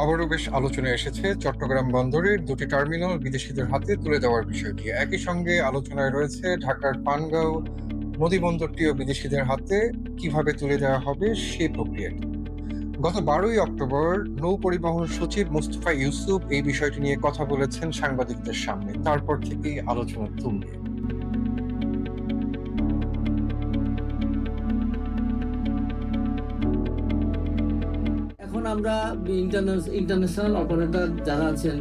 আবারও বেশ আলোচনায় এসেছে। চট্টগ্রাম বন্দরের দুটি টার্মিনাল বিদেশিদের হাতে তুলে দেওয়ার বিষয়টি একই সঙ্গে আলোচনায় রয়েছে ঢাকার পানগাঁও নদী বন্দরটিও বিদেশিদের হাতে কীভাবে তুলে দেওয়া হবে সেই প্রক্রিয়াটি গত বারোই অক্টোবর নৌ পরিবহন সচিব মুস্তফা ইউসুফ এই বিষয়টি নিয়ে কথা বলেছেন সাংবাদিকদের সামনে। তারপর থেকেই আলোচনা তুলবে আমরা ইন্টারন্যাশনাল অপারেটর যারা আছেন,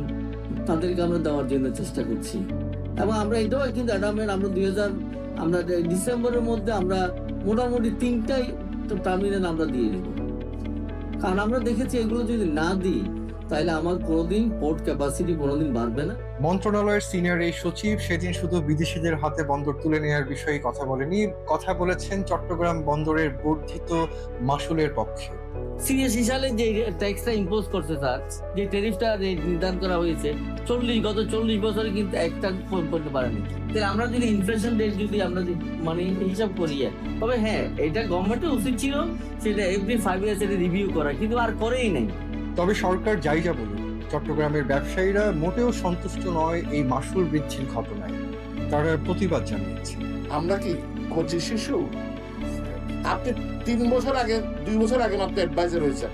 তাদেরকে আমরা দেওয়ার জন্য চেষ্টা করছি। এবং আমরা এটাও কিন্তু অ্যাডামের আমরা দুই হাজার আমরা ডিসেম্বরের মধ্যে আমরা মোটামুটি তিনটাই টার্মিনাল আমরা দিয়ে দেব। কারণ আমরা দেখেছি এগুলো যদি না দিই তাহলে আমার কোনোদিন পোর্ট ক্যাপাসিটি কোনোদিন বাড়বে না। মন্ত্রণালয়ের সিনিয়র এই সচিব সেদিন শুধু বিদেশিদের হাতে বন্দর তুলে নেওয়ার বিষয়ে কথা বলেনি কথা বলেছেন চট্টগ্রাম বন্দরের বর্ধিত মাসুলের পক্ষে। সিরিয়াস হিসাবে যে ট্যাক্সটা ইম্পোজ করছে স্যার যে ট্যারিফটা নির্ধারণ করা হয়েছে চল্লিশ গত চল্লিশ বছরে কিন্তু একটা করতে পারেনি। তাহলে আমরা যদি ইনফ্লেশন রেট যদি আমরা মানে হিসাব করি তবে হ্যাঁ এটা গভর্নমেন্টের উচিত ছিল সেটা এভরি ফাইভ ইয়ার্স এটা রিভিউ করা কিন্তু আর করেই নাই। তবে সরকার যাই যা বলুক, চট্টগ্রামের ব্যবসায়ীরা মোটেও সন্তুষ্ট নয় এই মাসুল বৃদ্ধির ঘটনায়। তারা প্রতিবাদ জানিয়েছে। আমরা কি কচি শিশু? আপনি তিন বছর আগে, দুই বছর আগে মাত্র অ্যাডভাইজার হয়েছে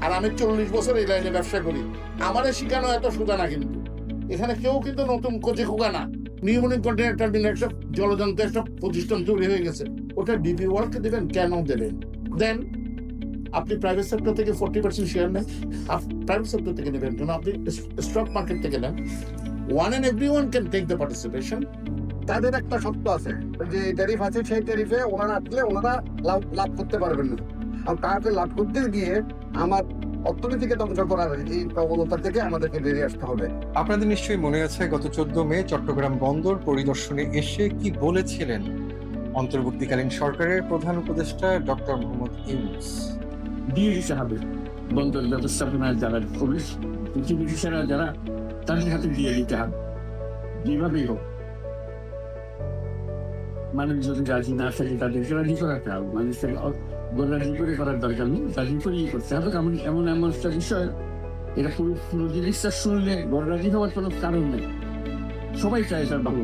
আর আমি চল্লিশ বছর এই লাইনে ব্যবসা করি। আমাদের শিখানো এত সুদা না কিন্তু। এখানে কেউ কিন্তু নতুন কোচে খোকা না। নিউমনিক কন্টেনার টার্মিনাল একটা জলযন্ত্র একটা প্রতিষ্ঠান তৈরি হয়ে গেছে। ওটা ডিপি ওয়ার্ককে দেবেন, কেন দেবেন? দেন আপনি প্রাইভেট সেক্টর থেকে ফোর্টি পার্সেন্ট শেয়ার নেন প্রাইভেট সেক্টর থেকে নেবেন। কেন আপনি স্টক মার্কেট থেকে নেন। One and every one can take the participation তাদের একটা শর্ত আছে যে ট্যারিফ আছে সেই ট্যারিফে ওনারা আসলে ওনারা লাভ লাভ করতে পারবেন না। আর তাদের লাভ করতে গিয়ে আমার অর্থনীতিকে ধ্বংস করার এই প্রবণতা থেকে আমাদেরকে বেরিয়ে আসতে হবে। আপনাদের নিশ্চয়ই মনে আছে গত চোদ্দ মে চট্টগ্রাম বন্দর পরিদর্শনে এসে কি বলেছিলেন? অন্তর্বর্তীকালীন সরকারের প্রধান উপদেষ্টা ডক্টর মোহাম্মদ ইউনুস। দিয়ে দিতে হবে বন্দর ব্যবস্থাপনার যারা পুলিশ বিদেশিরা যারা, তাদের হাতে দিয়ে দিতে হবে। যেভাবেই হোক। মানুষ যদি রাজি না থাকে তাদেরকে রাজি করাতে হবে। মানুষকে রাজি করে করার দরকার নেই, রাজি করেই করতে হবে। এমন এমন এমন একটা বিষয়, এটা পুরো পুরো জিনিসটা শুনলে গড় রাজি হওয়ার কোনো কারণ নেই। সবাই চায় তার ভালো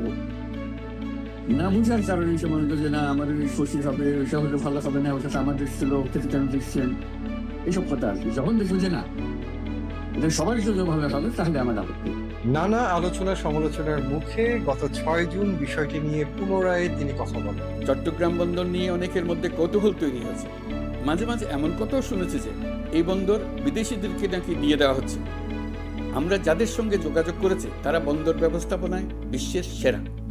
না বুঝার কারণে সে মনে করে যে না আমাদের এই শশী হবে ওইসব হলে ভালো হবে না ওটা তো আমাদের ছিল খেতে কেন দেখছেন এসব কথা আর কি। যখন যে না এটা সবার জন্য ভালো হবে তাহলে আমার আপত্তি নানা আলোচনা সমালোচনার মুখে গত ছয় জুন বিষয়টি নিয়ে পুনরায় তিনি কথা বলেন। চট্টগ্রাম বন্দর নিয়ে অনেকের মধ্যে কৌতূহল তৈরি হয়েছে। মাঝে মাঝে এমন কথাও শুনেছে যে এই বন্দর বিদেশিদেরকে নাকি দিয়ে দেওয়া হচ্ছে। আমরা যাদের সঙ্গে যোগাযোগ করেছি তারা বন্দর ব্যবস্থাপনায় বিশ্বের সেরা।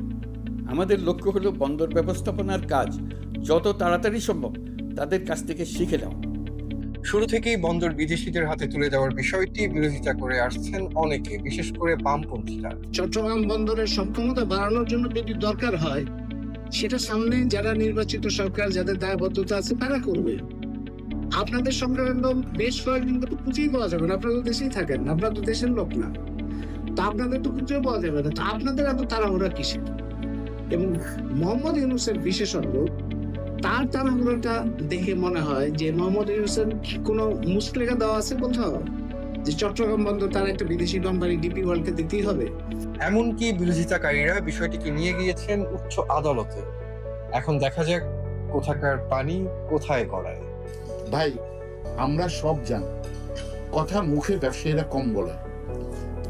আমাদের লক্ষ্য হলো বন্দর ব্যবস্থাপনার কাজ। যত তাড়াতাড়ি সম্ভব তাদের কাছ থেকে শিখে নেওয়া শুরু থেকেই বন্দর বিদেশিদের হাতে তুলে দেওয়ার বিষয়টি বিরোধিতা করে আসছেন অনেকে বিশেষ করে বামপন্থীরা। চট্টগ্রাম বন্দরের সক্ষমতা বাড়ানোর জন্য যদি দরকার হয় সেটা সামনে যারা নির্বাচিত সরকার যাদের দায়বদ্ধতা আছে তারা করবে। আপনাদের সঙ্গে একদম বেশ কয়েকদিন তো খুঁজেই পাওয়া যাবে না। আপনারা তো দেশেই থাকেন আপনারা তো দেশের লোক না। তা আপনাদের তো খুঁজেও পাওয়া যাবে না। তো আপনাদের এত তাড়াহুড়া কিসে এবং মোহাম্মদ ইউনুসের বিশেষজ্ঞ তার তাড়াহুড়োটা দেখে মনে হয় যে মোহাম্মদ ইউনুসের কোনো মুসলেখা দেওয়া আছে কোথাও যে চট্টগ্রাম বন্দর তার একটা বিদেশি কোম্পানি ডিপি ওয়ার্ল্ডকে দিতেই হবে। এমনকি বিরোধিতাকারীরা বিষয়টিকে নিয়ে গিয়েছেন উচ্চ আদালতে। এখন দেখা যাক কোথাকার পানি কোথায় গড়ায়। ভাই আমরা সব জানি। কথা মুখে ব্যবসায়ীরা কম বলে।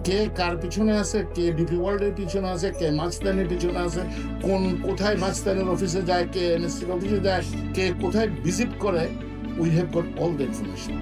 কে কার পিছনে আছে, কে ডিপি ওয়ার্ল্ডের পিছনে আছে, কে মাছদানের পিছনে আছে, কোন, কোথায় মাছদানের অফিসে যায়, কে এনএসসির অফিসে যায়, কে কোথায় ভিজিট করে we have got all the information